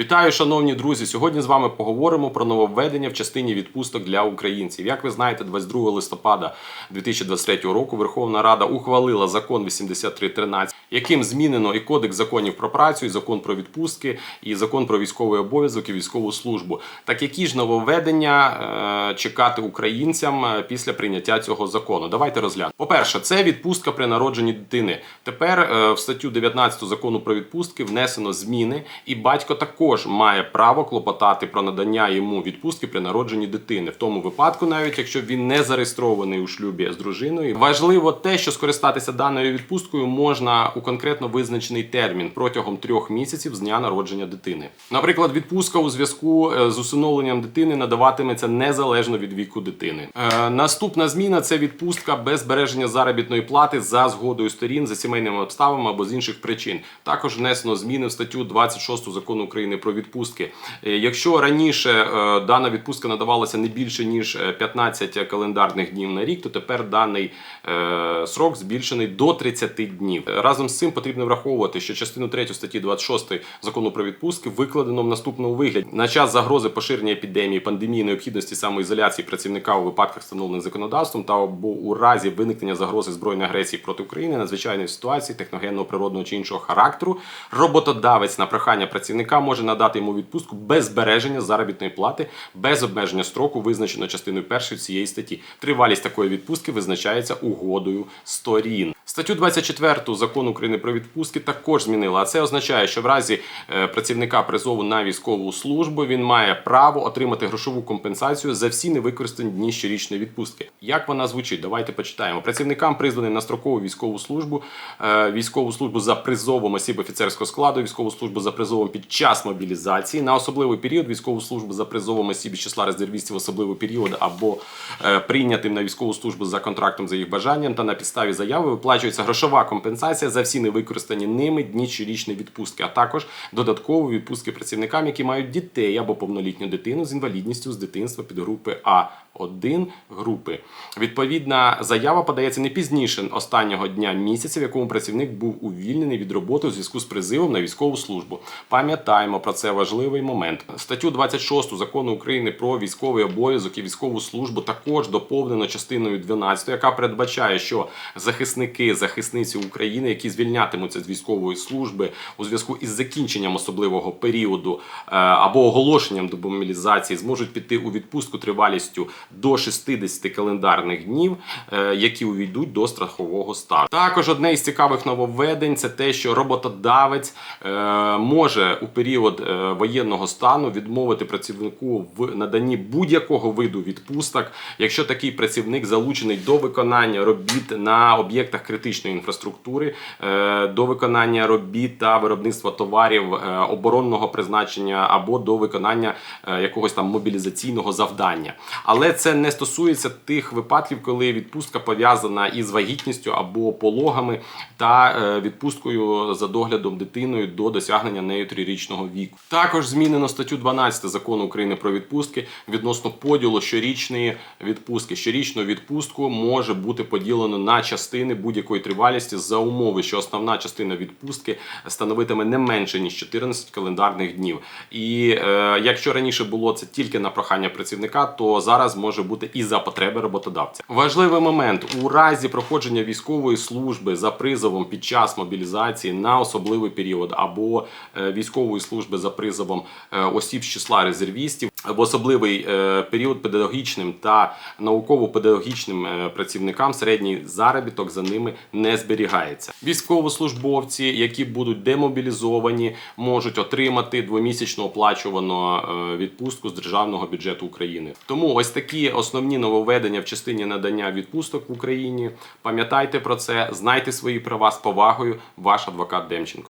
Вітаю, шановні друзі! Сьогодні з вами поговоримо про нововведення в частині відпусток для українців. Як ви знаєте, 22 листопада 2023 року Верховна Рада ухвалила закон 8313, яким змінено і кодекс законів про працю, і закон про відпустки, і закон про військовий обов'язок і військову службу. Так які ж нововведення е, чекати українцям е, після прийняття цього закону? Давайте розглянемо. По-перше, це відпустка при народженні дитини. Тепер е, в статтю 19 закону про відпустки внесено зміни, і батько також має право клопотати про надання йому відпустки при народженні дитини, в тому випадку, навіть якщо він не зареєстрований у шлюбі з дружиною. Важливо те, що скористатися даною відпусткою можна у конкретно визначений термін протягом трьох місяців з дня народження дитини. Наприклад, відпустка у зв'язку е, з усиновленням дитини надаватиметься незалежно від віку дитини. Е, Наступна зміна це відпустка без збереження заробітної плати за згодою сторін за сімейними обставинами або з інших причин. Також внесено зміни в статтю 26 закону України про відпустки. Е, Якщо раніше е, дана відпустка надавалася не більше ніж е, 15 календарних днів на рік, то тепер даний е, срок збільшений до 30 днів. Е, Разом з цим потрібно враховувати, що частину 3 статті 26 закону про відпустки викладено в наступному вигляді на час загрози поширення епідемії, пандемії, необхідності самоізоляції працівника у випадках, встановлених законодавством, та або у разі виникнення загрози збройної агресії проти України, надзвичайної ситуації, техногенного, природного чи іншого характеру, роботодавець на прохання працівника може надати йому відпустку без збереження заробітної плати, без обмеження строку, визначено частиною першої цієї статті. Тривалість такої відпустки визначається угодою сторін. Статтю 24 закону України про відпустки також змінила. А це означає, що в разі е, працівника призову на військову службу він має право отримати грошову компенсацію за всі невикористані дні щорічної відпустки. Як вона звучить? Давайте почитаємо. Працівникам призваним на строкову військову службу, е, військову службу за призовом осіб офіцерського складу, військову службу за призовом під час мобілізації, на особливий період військову службу за призовом осіб із числа резервістів особливий період або е, прийнятим на військову службу за контрактом за їх бажанням та на підставі заяви виплачується грошова компенсація за всі невикористані ними дні чи річні відпустки, а також додаткові відпустки працівникам, які мають дітей або повнолітню дитину з інвалідністю з дитинства підгрупи А. 1 групи. Відповідна заява подається не пізніше останнього дня місяця, в якому працівник був увільнений від роботи у зв'язку з призивом на військову службу. Пам'ятаємо про це важливий момент. Статтю 26 закону України про військовий обов'язок і військову службу також доповнено частиною 12, яка передбачає, що захисники, захисниці України, які звільнятимуться з військової служби у зв'язку із закінченням особливого періоду е, або оголошенням до мобілізації, зможуть піти у відпустку тривалістю до 60 календарних днів, е, які увійдуть до страхового стажу. Також одне із цікавих нововведень це те, що роботодавець е, може у період е, воєнного стану відмовити працівнику в наданні будь-якого виду відпусток, якщо такий працівник залучений до виконання робіт на об'єктах критичної інфраструктури, до виконання робіт та виробництва товарів оборонного призначення або до виконання якогось там мобілізаційного завдання. Але це не стосується тих випадків, коли відпустка пов'язана із вагітністю або пологами та е, відпусткою за доглядом дитиною до досягнення нею трирічного віку. Також змінено статтю 12 закону України про відпустки відносно поділу щорічної відпустки. Щорічну відпустку може бути поділено на частини будь-якої тривалісті за умови, що основна частина відпустки становитиме не менше ніж 14 календарних днів. І е, якщо раніше було це тільки на прохання працівника, то зараз може бути і за потреби роботодавця. Важливий момент у разі проходження військової служби за призовом під час мобілізації на особливий період або е, військової служби за призовом е, осіб з числа резервістів в особливий е, період педагогічним та науково-педагогічним е, працівникам середній заробіток за ними не зберігається. Військовослужбовці, які будуть демобілізовані, можуть отримати двомісячну оплачувану е, відпустку з державного бюджету України. Тому ось такі основні нововведення в частині надання відпусток в Україні. Пам'ятайте про це, знайте свої права з повагою. Ваш адвокат Демченко.